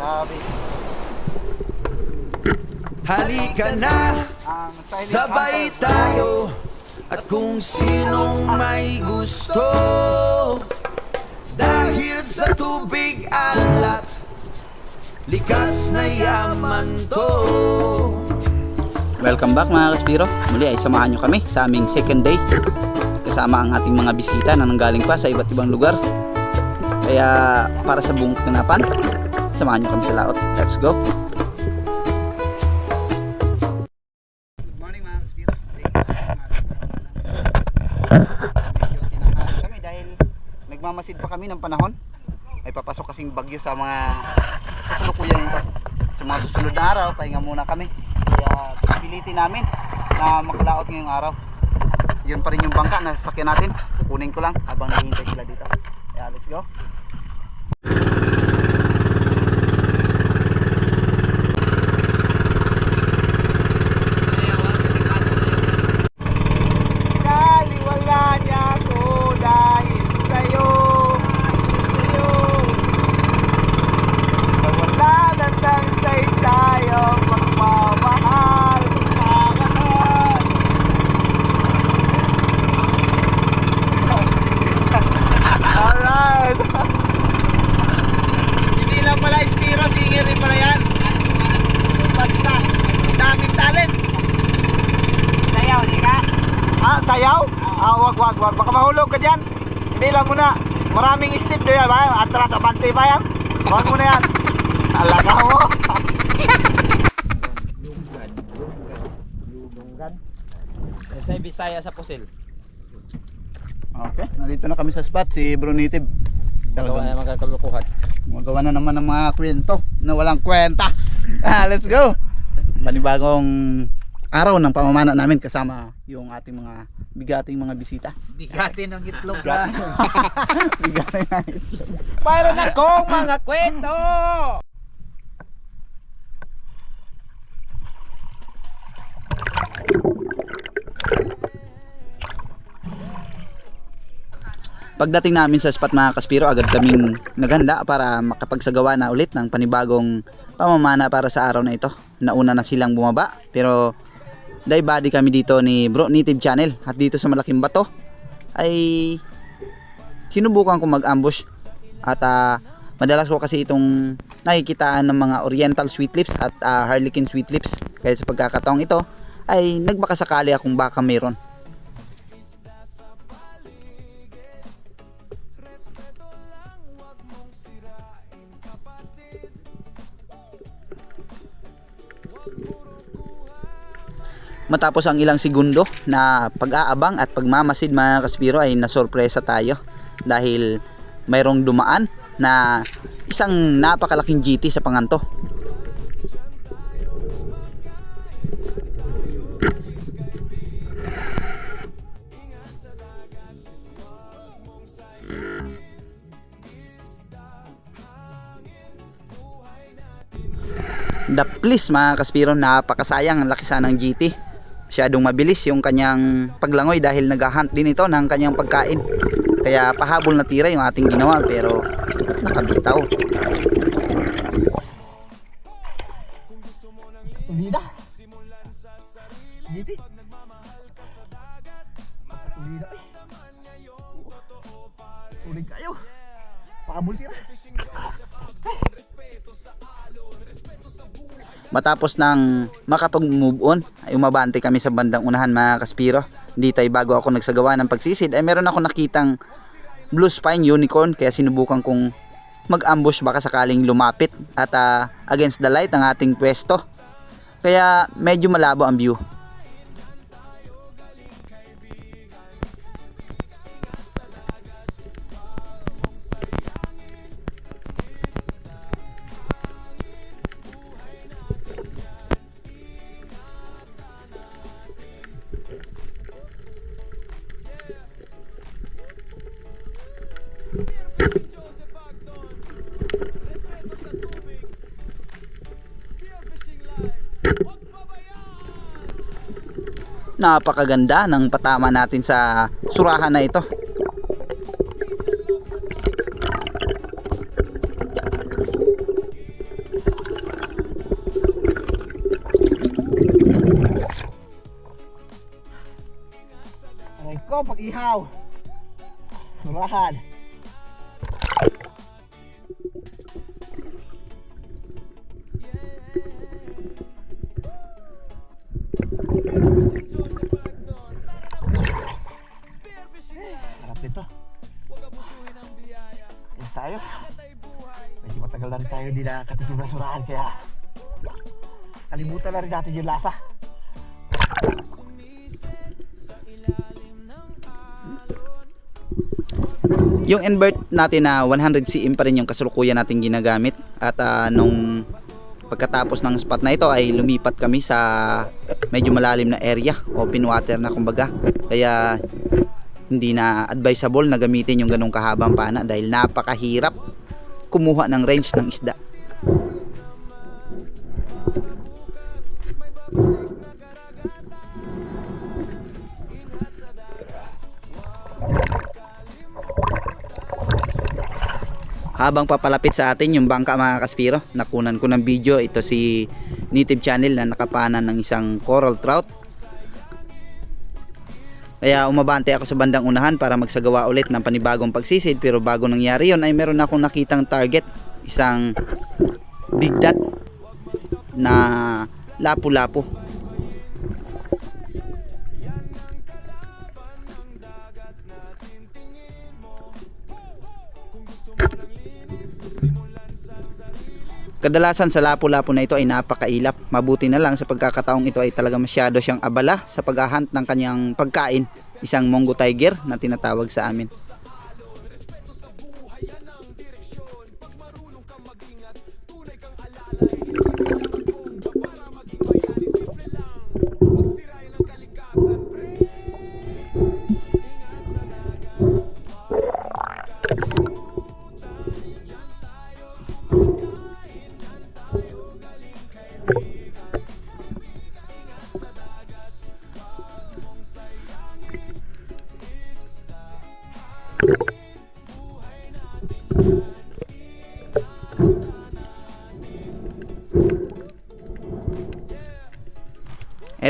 Sabi, Halika na, sabay tayo At kung sinong may gusto Dahil sa tubig alat Likas na yaman to Welcome back mga Kaspiro. Muli ay samahan nyo kami sa aming second day. Kasama ang ating mga bisita na nanggaling pa sa iba't ibang lugar. Kaya para sa buong kanapan, samahan nyo kami sa laot. Let's go! Nagmamasid pa kami ng panahon. May papasok kasing bagyo sa mga kasulukuyan nito. Sa mga susunod na araw, pahinga muna kami. Kaya pilitin namin na maklaot ngayong araw. Yun pa rin yung bangka na sasakyan natin. Kukunin ko lang habang naghihintay sila dito. Kaya let's go. Kaliwala niya ako dahil sa'yo Sa'yo Nawala na ng saysay ang magmamahal Kakanan Alright Hindi lang pala Spiro, singer rin pala yan. Basta Daming talent. Sayaw, di ka? Ah, sayaw? Ah, wag, wag, wag. Baka mahulog ka dyan. Hindi lang muna. Step doon yan. ba? Atras, abante pa yan. Wag mo na yan. Alaga mo. Sa Bisaya sa Pusil. Okay, nandito na kami sa spot, si. Dalawa Talagang na mga kalukuhan. magawa na naman ng mga kwento na walang kwenta. Ah, let's go! Panibagong araw ng pamamana namin kasama yung ating mga bigating mga bisita. Bigatin ng itlog Bigating na ito. Mayroon akong mga kwento! Pagdating namin sa spot mga kaspiro, agad kaming naghanda para makapagsagawa na ulit ng panibagong pamamana para sa araw na ito. Nauna na silang bumaba, pero dahil body kami dito ni Bro Native Channel. At dito sa Malaking Bato ay sinubukan ko mag-ambush. At ah, madalas ko kasi itong nakikitaan ng mga Oriental Sweet Lips at ah, Harlequin Sweet Lips. Kaya sa pagkakataong ito ay nagbakasakali akong baka mayroon matapos ang ilang segundo na pag-aabang at pagmamasid mga kaspiro ay nasorpresa tayo. Dahil mayroong dumaan na isang napakalaking GT sa panganto. The please mga kaspiro napakasayang ang laki sana ng GT masyadong mabilis yung kanyang paglangoy dahil naghahunt din ito ng kanyang pagkain kaya pahabol na tira yung ating ginawa pero nakabitaw Tulida. Giti. Tulida eh. Tulig kayo. Pakabul sila. Matapos ng makapag-move on ay umabante kami sa bandang unahan mga kaspiro. Dito ay bago ako nagsagawa ng pagsisid. Ay meron ako nakitang blue spine unicorn kaya sinubukan kong mag-ambush baka sakaling lumapit at ah, against the light ng ating pwesto. Kaya medyo malabo ang view napakaganda ng patama natin sa surahan na ito Aray ko, pag-ihaw. Surahan. Hindi nakakatikim ng surahan kaya kalimutan na rin natin yung lasa. Yung invert natin na 100 cm pa rin yung kasalukuyan natin ginagamit at ah, nung pagkatapos ng spot na ito ay lumipat kami sa medyo malalim na area open water na kumbaga kaya hindi na advisable na gamitin yung ganong kahabang pana dahil napakahirap kumuha ng range ng isda habang papalapit sa atin yung bangka mga kaspiro nakunan ko ng video. Ito si native channel na nakapanan ng isang coral trout. Kaya umabante ako sa bandang unahan para magsagawa ulit ng panibagong pagsisid. Pero bago nangyari yon ay meron akong nakitang target. Isang big dot na lapu-lapu Kadalasan sa lapu-lapu na ito ay napakailap. Mabuti na lang sa pagkakataong ito ay talaga masyado siyang abala sa paghahunt ng kanyang pagkain. Isang Mongo Tiger na tinatawag sa amin.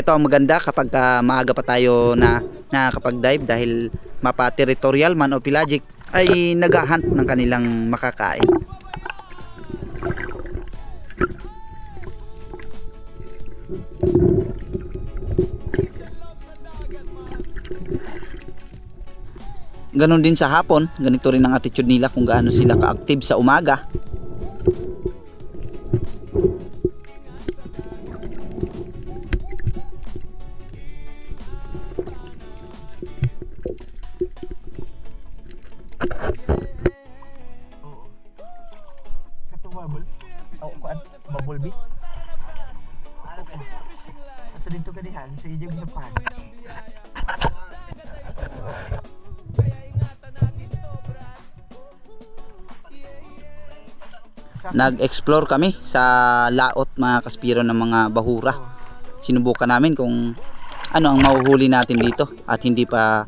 Ito ang maganda kapag ah, maaga pa tayo na nakakapag-dive dahil mapa-territorial man o pelagic ay naghahunt ng kanilang makakain. Ganon din sa hapon, ganito rin ang attitude nila kung gaano sila ka-active sa umaga nag-explore kami sa laot mga kaspiro ng mga bahura. Sinubukan namin kung ano ang mahuhuli natin dito at hindi pa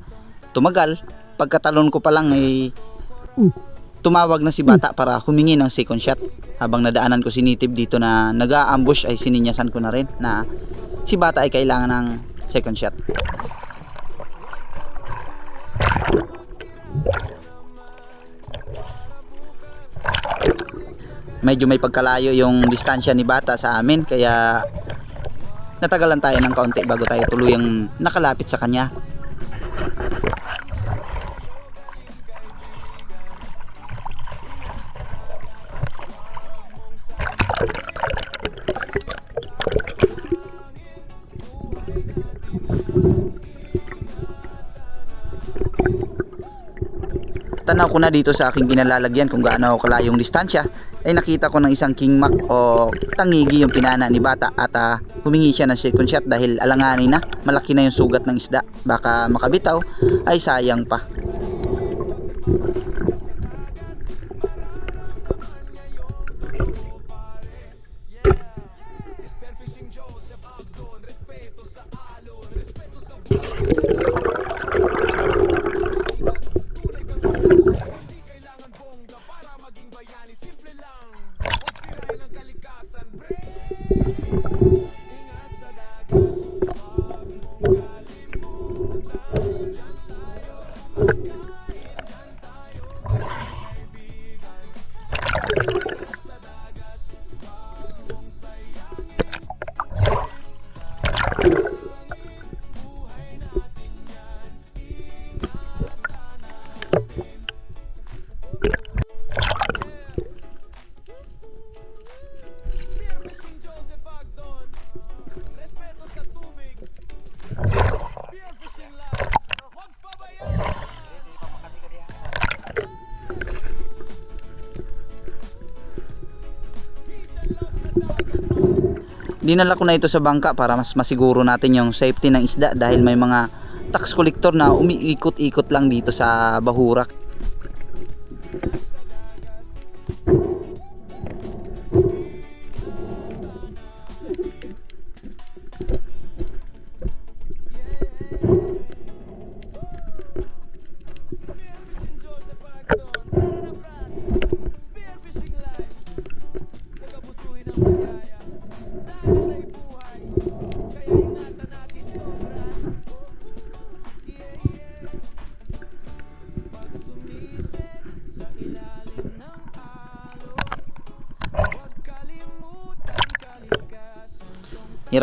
tumagal. Pagkatalon ko pa lang ay tumawag na si bata para humingi ng second shot. Habang nadaanan ko si Nitib dito na nag-a-ambush ay sininyasan ko na rin na si bata ay kailangan ng second shot. Medyo may pagkalayo yung distansya ni bata sa amin kaya natagalan tayo ng kaunti bago tayo tuluyang nakalapit sa kanya. Tanaw ko na dito sa aking kinalalagyan kung gaano kalayong distansya ay nakita ko ng isang king mac o tangigi yung pinana ni bata at ah, humingi siya ng second shot dahil alanganin na malaki na yung sugat ng isda. Baka makabitaw. Ay sayang pa dinala ko na ito sa bangka para mas masiguro natin yung safety ng isda dahil may mga tax collector na umiikot-ikot lang dito sa Bahurak.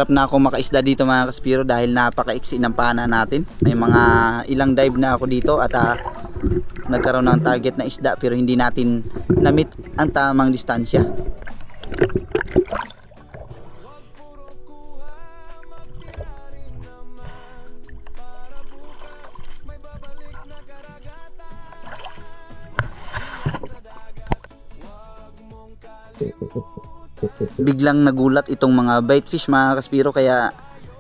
Hirap na ako makaisda dito mga kaspiro dahil napakaiksi ng pana natin. May mga ilang dive na ako dito at ah, nagkaroon ng target na isda pero hindi natin na-meet ang tamang distansya. biglang nagulat itong mga bite fish mga kaspiro kaya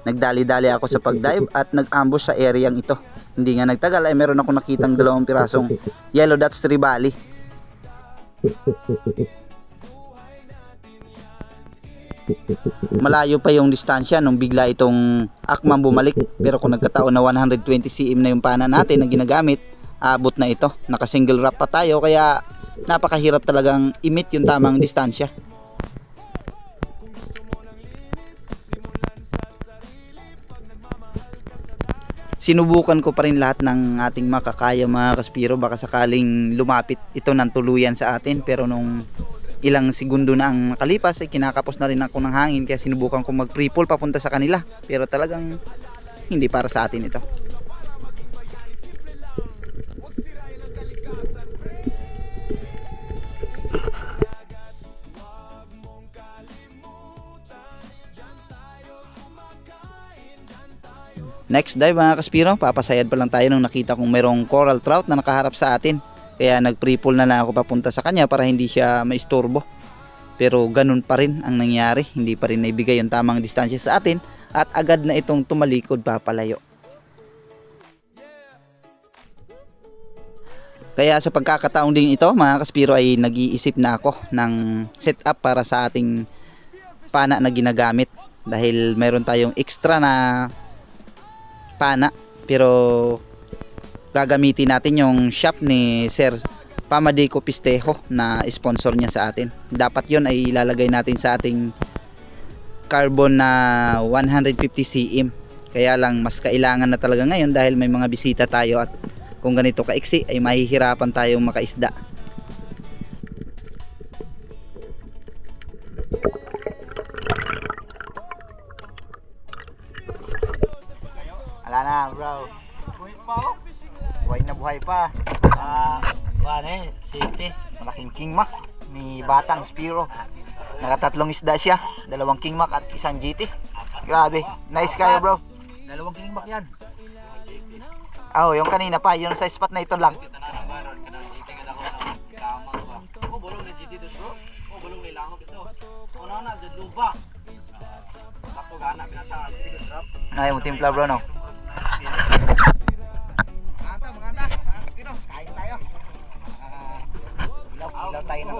nagdali-dali ako sa pagdive at nag-ambush sa areang ito. Hindi nga nagtagal ay meron ako nakitang dalawang pirasong yellow dots tribali. Malayo pa yung distansya nung bigla itong akmang bumalik pero kung nagkataon na 120 cm na yung pana natin na ginagamit abot na ito naka single wrap pa tayo kaya napakahirap talagang imit yung tamang distansya sinubukan ko pa rin lahat ng ating makakaya mga kaspiro. Baka sakaling lumapit ito ng tuluyan sa atin. Pero nung ilang segundo na ang nakalipas ay kinakapos na rin ako ng hangin. Kaya sinubukan ko mag free papunta sa kanila. Pero talagang hindi para sa atin ito Next dive mga kaspiro, papasayad pa lang tayo nung nakita kong mayroong coral trout na nakaharap sa atin. Kaya nag free fall na lang ako papunta sa kanya para hindi siya maistorbo. Pero ganun pa rin ang nangyari, hindi pa rin naibigay yung tamang distansya sa atin at agad na itong tumalikod papalayo. Kaya sa pagkakataong din ito mga kaspiro ay nag-iisip na ako ng setup para sa ating pana na ginagamit. Dahil mayroon tayong extra na pana pero gagamitin natin yung shop ni Sir Pamadeco Pistejo na sponsor niya sa atin. Dapat yon ay ilalagay natin sa ating carbon na 150 cm kaya lang mas kailangan na talaga ngayon dahil may mga bisita tayo at kung ganito kaiksi ay mahihirapan tayong makaisda Na bro. Buhay pa ako. buhay na buhay pa. Ah, ano eh, city. malaking king mac. May batang spiro. Nakatatlong isda siya. Dalawang king mac at isang GT grabe. Nice kayo bro. Dalawang kingback yan. oh yung kanina pa. Yung sa spot na ito lang. Oh. Oh, ay mo timpla bro no Manganta, manganta. Pino. kain tayo ilaw, ilaw tayo ng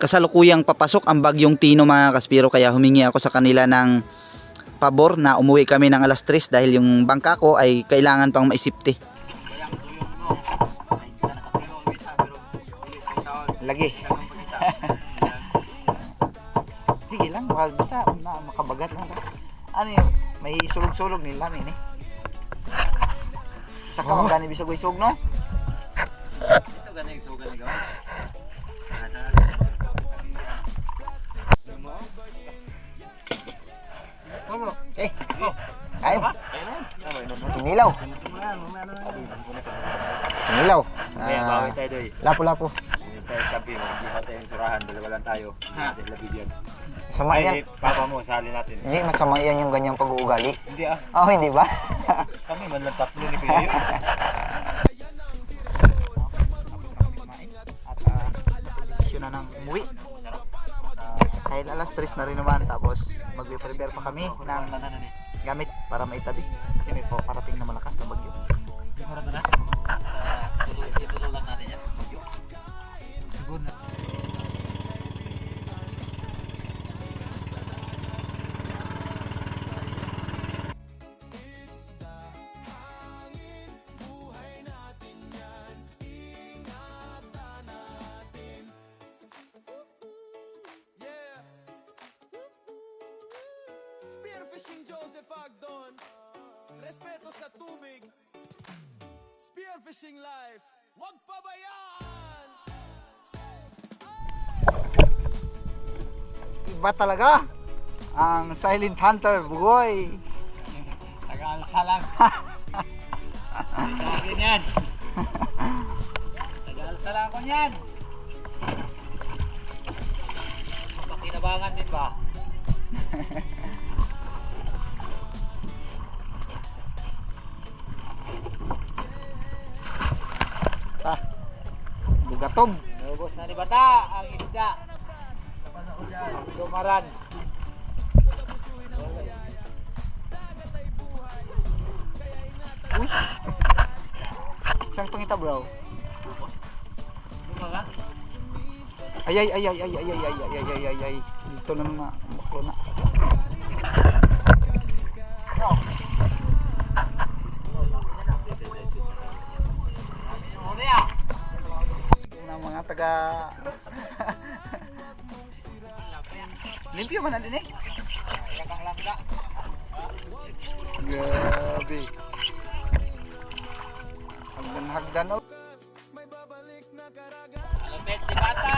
kasalukuyang papasok ang bagyong Tino mga kaspiro kaya humingi ako sa kanila ng pabor na umuwi kami ng alas 3 dahil yung bangka ko ay kailangan pang maisipte lagi sige lang basta makabagat lang ano yun may sulog-sulog nila namin eh saka oh. magani bisag isog no Ito ganun yung suga na gawin. eh ayun Inilaw. Inilaw. Kaya Ah, bawi tayo. Hindi sabi, tayo yung surahan, dalawa lang tayo. Natin labid yan. Masama yan. Ay, papa mo, sali natin. Hindi masama yan yung ganyang pag-uugali. Hindi ah, Oh, hindi ba? kami man lang tatlo ni Kuya yun. At uh, na ng umuwi. Ah, dahil alas 3 na rin naman tapos magpe-prepare pa kami ng gamit para maitabi Spearfishing Joseph Agdon Respeto sa tubig Spearfishing life Huwag pabayaan Iba talaga ang Silent Hunter Bugoy. Tagalsa lang. Lagi yan. Tagalsa lang ako yan. Mapakinabangan din ba? bugatob. Ubos na ni Bata ang isda. Lumaran. Saan pangita bro? Lumaga? Ay ay ay ay ay ay ay ay ay ay ay ay ay dito na na baklo na. Ano naman na din eh. Grabe. Hagdan-hagdan oh. Lumit si bata.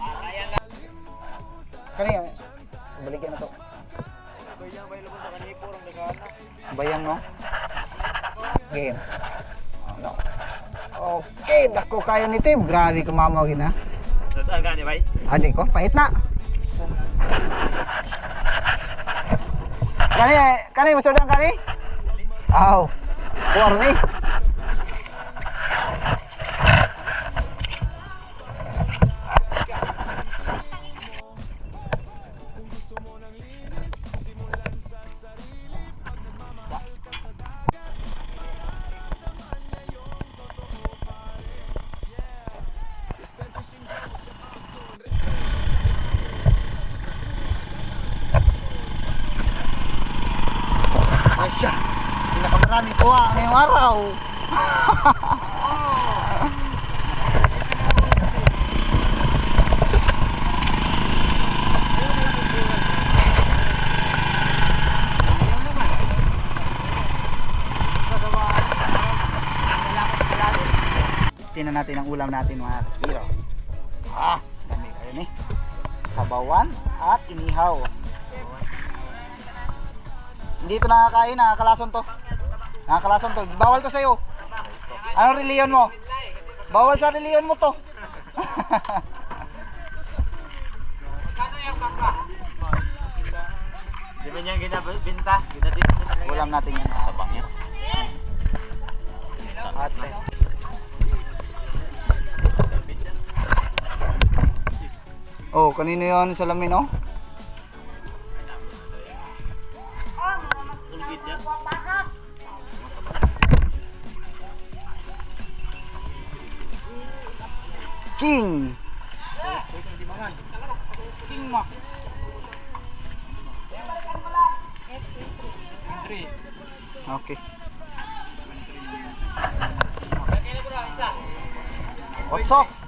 Ayan lang. Kanina, eh. baligyan na to. Bayan, bayan lumang sa kanipor ang dagana. Bayan mo? Game. No. Okay, dako kayo ni Tim. Grabe kumamaw gina. Saan gani, bay? Adin ko, pait na. Kani, kani, masodan kani? Aw, oh. warni. Natin ang ulam natin mga kaspiro. Ah, dami kayo ni. Sabawan at inihaw. Hindi ito nakakain, nakakalason to. Nakakalason to. Bawal to sa'yo. Anong reliyon mo? Bawal sa reliyon mo to. Di ba niyang ginabinta? Ulam natin yan. Tabang yan. Ate. Oh, kanino yon salamin oh? King. King mo. Okay. What's up?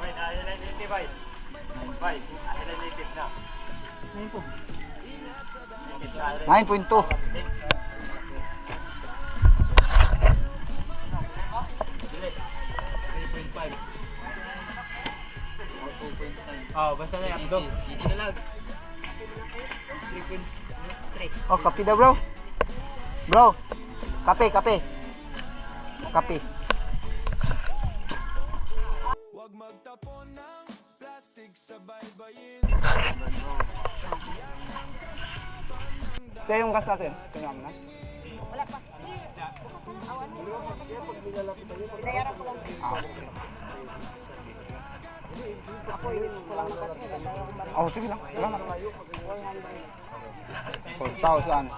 Wait, ayun na 85. 85. Ayun na 85 po. 9.2 Oh, basta na yung. Hindi na lang. 3.3. Oh, kape daw bro. Bro, kape, kape. Kape magtapon ng plastic sa baybayin Ito yung gas natin. Tingnan mo na. Oh, sige lang. Salamat. 4,000.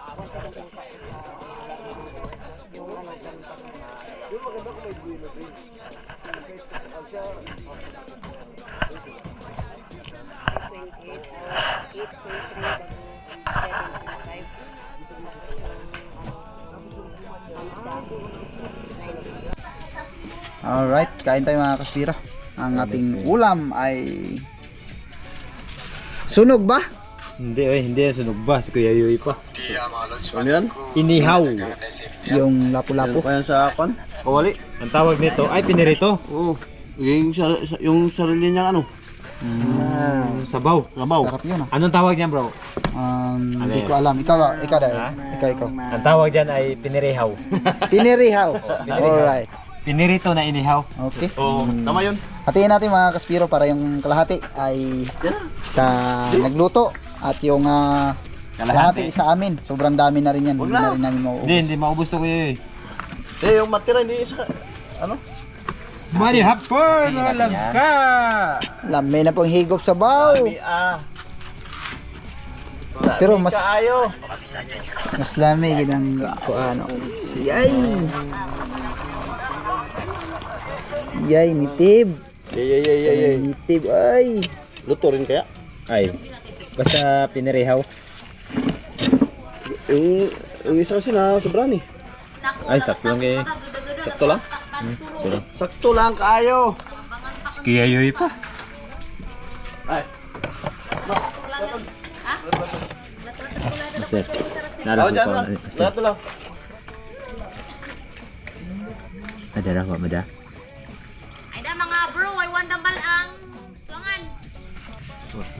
Alright, kain tayo mga kaspira. Ang ating ulam ay sunog ba? Hindi eh, hindi yan sunog ba? Si Kuya Yui pa. Ano yan? Inihaw. Yung lapu-lapu. yan sa akon? Kawali. Ang tawag nito ay pinirito. Oo. Yung, sar- sa- yung sarili niya ano? Mm, Sabaw. Sabaw. sarap yun ah. Anong tawag niyan bro? Um, Ano hindi ko alam. Ikaw, ikaw dahil. Ha? Ikaw, ikaw. Ang tawag diyan ay pinirihaw. Pinirihaw. pinirihaw. Alright. Pinirito na inihaw. Okay. Oo, tama yun. Hatiin natin mga kaspiro para yung kalahati ay sa nagluto at yung ah, kalahati sa amin. Sobrang dami na rin yan. Hindi na rin namin mauubos. Hindi, hindi maubos to Kuya Yui. Eh, yung matira hindi isa, ano? Mari hapon, alam ka! Lamay na pong higop sa baw. Ah, Pero mas kaayo. mas lamay ginang kuano. Yay! Yay, nitib. Yay, yay, yay, yay, yay. Nitib, ay. Luto rin kaya? Ay, basta pinirihaw. Yung, yung isa kasi na sobrang eh. Ay, sakto lang kay Sakto lang? Sakto lang kaayo. si Kuya Yui pa. Master, naalala Oh, ko pa. lang. Lahat lang. madara ko, madara. Ay da mga bro, ay wandang balang. Sulangan.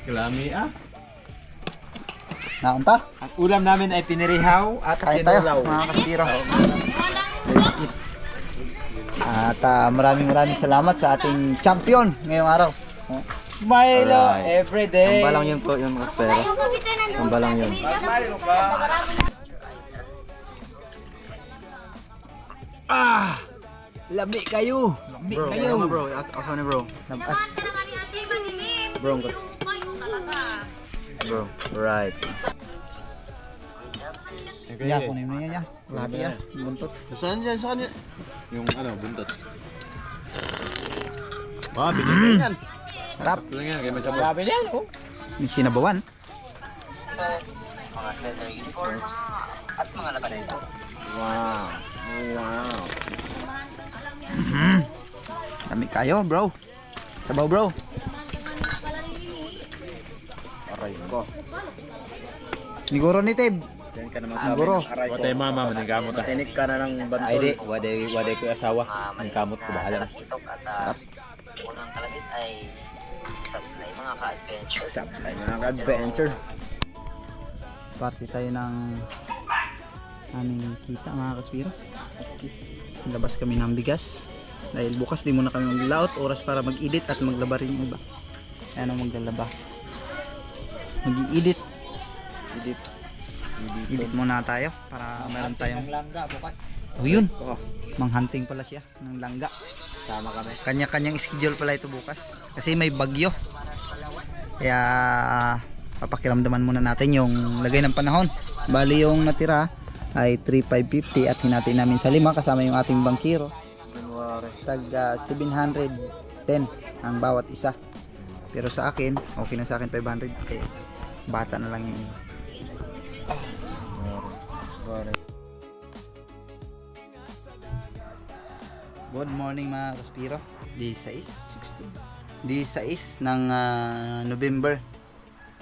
Kalami ah. Naunta. Ang ulam namin ay pinirihaw at Kain tayo, tinulaw. mga Let's eat. At ah, maraming maraming salamat sa ating champion ngayong araw. Oh, Milo everyday. Ang balang yun po, yung kapitan nandun. Ang balang yun. Ah! Lami kayo. Lami kayo. bro, ako na bro. Ate Manilim. Bro, talaga. Bro. Right. Yeah, kunin mo yan, ya. Lahat yan. Buntot. Saan yan? Saan yan? Yung ano, buntot. Ah, binigay yan. Sarap. Ito lang yan, kaya may sabon. Sabi niya, oh. Yung sinabawan. Wow. Wow. Dami kayo, bro. Sabaw, bro. Aray ko. Siguro ni Tib. Yan ka naman Siguro. Aray ko. Watay mama, manigamot ah. Tinik ka na ng bantol. Ay di, waday, waday ko yung asawa. Ang kamot ko bahala na. unang kalagit ay supply mga ka-adventure. Supply mga ka-adventure. Party tayo ng aming kita, mga kaspiro. Labas kami ng bigas. Dahil bukas di muna kami maglaot. Oras para mag-edit at maglaba rin yung iba. Ayan ang maglalaba. Mag-i-edit. Edit. Edit muna tayo para meron tayong Oh yun. Manghunting pala siya ng langga. Sama kami. Kanya-kanyang schedule pala ito bukas. Kasi may bagyo. Kaya papakiramdaman muna natin yung lagay ng panahon. Bali yung natira ay 3,550 at hinati namin sa lima kasama yung ating bangkiro. January. Tag ah, 710 ang bawat isa. Pero sa akin, okay na sa akin 500 kasi bata na lang yung iba. Good morning mga kaspiro. Di 6, 16. Di 6 ng ah, November.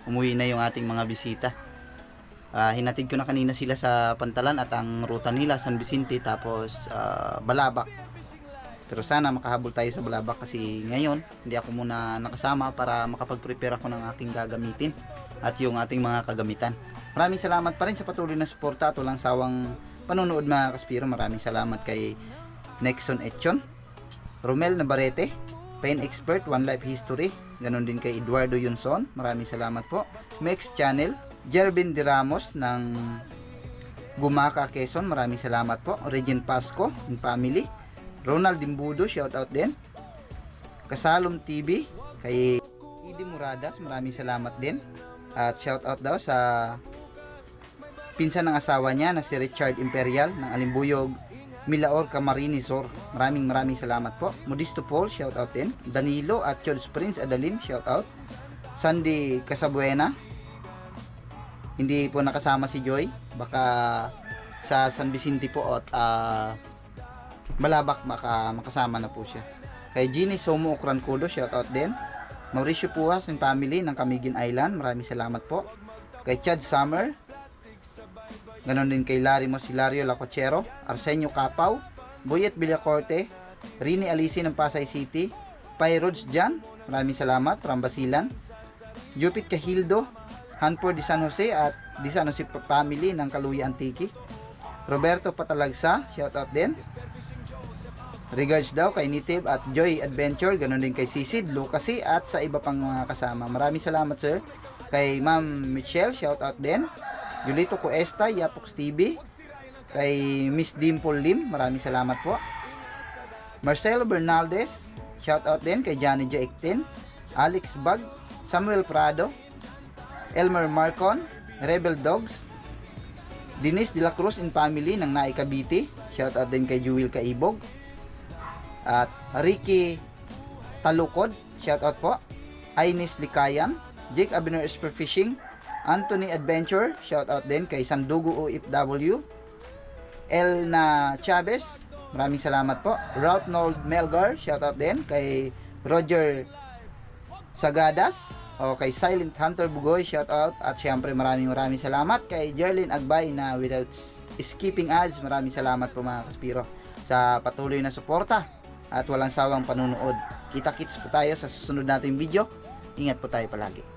Umuwi na yung ating mga bisita. Ah, hinatid ko na kanina sila sa Pantalan at ang ruta nila San Vicente tapos ah, Balabac. Pero sana makahabol tayo sa Balabak kasi ngayon hindi ako muna nakasama para makapag-prepare ako ng aking gagamitin at yung ating mga kagamitan. Maraming salamat pa rin sa patuloy na suporta at walang sawang panonood mga kaspiro. Maraming salamat kay Nexon Etchon, Romel Navarrete, Pain Expert, One Life History, ganon din kay Eduardo Yunson. Maraming salamat po. Mex Channel, Jervin De Ramos ng Gumaka Quezon, maraming salamat po. Regine Pasco and family. Ronald Dimbudo, shout out din. Kasalom TV, kay Idi Muradas, maraming salamat din. At shout out daw sa pinsan ng asawa niya na si Richard Imperial ng Alimbuyog, Milaor Camarinesor. Maraming maraming salamat po. Modisto Paul, shout out din. Danilo at Charles Prince Adalim, shout out. Sandy Casabuena, hindi po nakasama si Joy. Baka sa San Vicente po at ah, Balabak maka, makasama na po siya. Kay Ginny Somo Okrankudo, shout out din. Mauricio Puas and family ng Camiguin Island, maraming salamat po. Kay Chad Summer, ganon din kay Larry Mosilario Lacochero, Arsenio Capaw, Boyet Villacorte, Rini Alisi ng Pasay City, Pyrods Jan, maraming salamat, Rambasilan, Jupit Kahildo, Hanford de San Jose at de San Jose family ng Kaluya Antiki. Roberto Patalagsa, shout out din. Regards daw kay Native at Joy Adventure, ganun din kay Sisid, Lucasi at sa iba pang mga kasama. Maraming salamat sir. Kay Ma'am Michelle, shout out din. Julito Cuesta, Yapox TV. Kay Miss Dimple Lim, maraming salamat po. Marcelo Bernaldez, shout out din kay Johnny J. Alex Bag, Samuel Prado, Elmer Marcon, Rebel Dogs, Denise De La Cruz and family ng Naay Cavite. Shout out din kay Jewel Kaibog. At Ricky Talukod, shout out po. Ines Likayan, Jake Abinor Fishing, Anthony Adventure, shout out din kay Sandugo OFW. El na Chavez, maraming salamat po. Ralph Nold Melgar, shout out din kay Roger Sagadas, o kay Silent Hunter Bugoy, shout out. At syempre maraming maraming salamat kay Jerlyn Agbay na without skipping ads, maraming salamat po mga kaspiro sa patuloy na suporta at walang sawang panunood. Kita-kits po tayo sa susunod nating video. Ingat po tayo palagi.